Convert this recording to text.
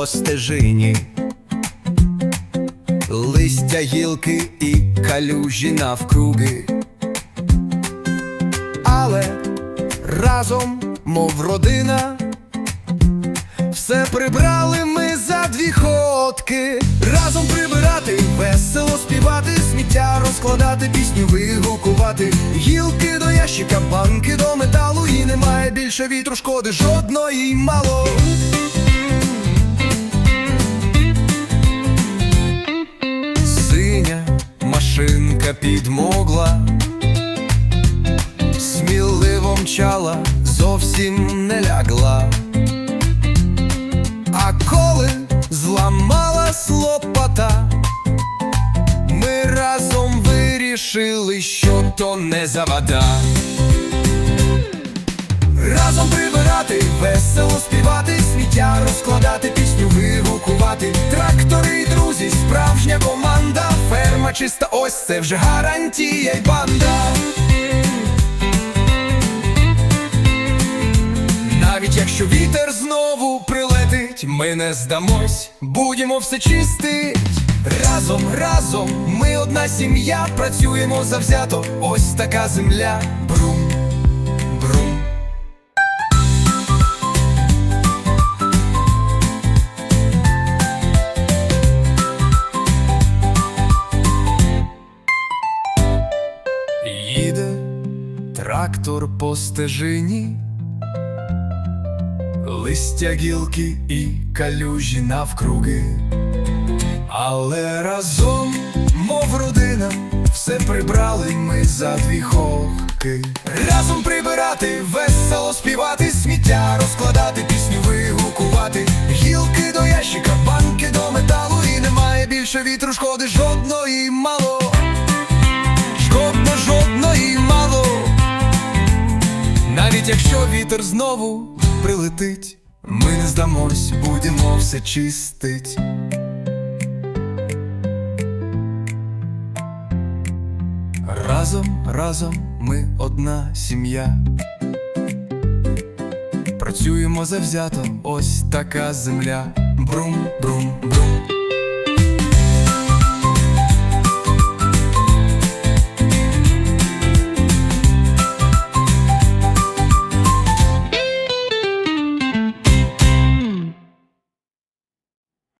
по стежині, листя гілки і калюжі навкруги, але разом, мов родина, все прибрали ми за дві ходки. Разом прибирати, весело співати, сміття розкладати, пісню вигукувати, гілки до ящика, банки до металу, і немає більше вітру, шкоди жодної мало. Синя машинка підмогла, сміливо мчала, зовсім не лягла. А коли зламалась лопата, ми разом вирішили, що то не завада. Весело співати, сміття розкладати, пісню вигукувати. Трактори й друзі, справжня команда, ферма чиста, ось це вже гарантія й банда. Навіть якщо вітер знову прилетить, ми не здамось, будемо все чистить. Разом, разом, ми одна сім'я, працюємо завзято, ось така земля. Брум. Трактор по стежині, листя гілки і калюжі навкруги, але разом, мов родина, все прибрали ми за дві ховки. Разом прибирати, весело співати, сміття розкладати, пісню вигукувати, гілки до ящика, банки до металу, і немає більше вітру, шкоди жодної мало. Вітер знову прилетить, ми не здамось, будемо все чистить. Разом, разом ми одна сім'я. Працюємо завзято, ось така земля. Брум, брум,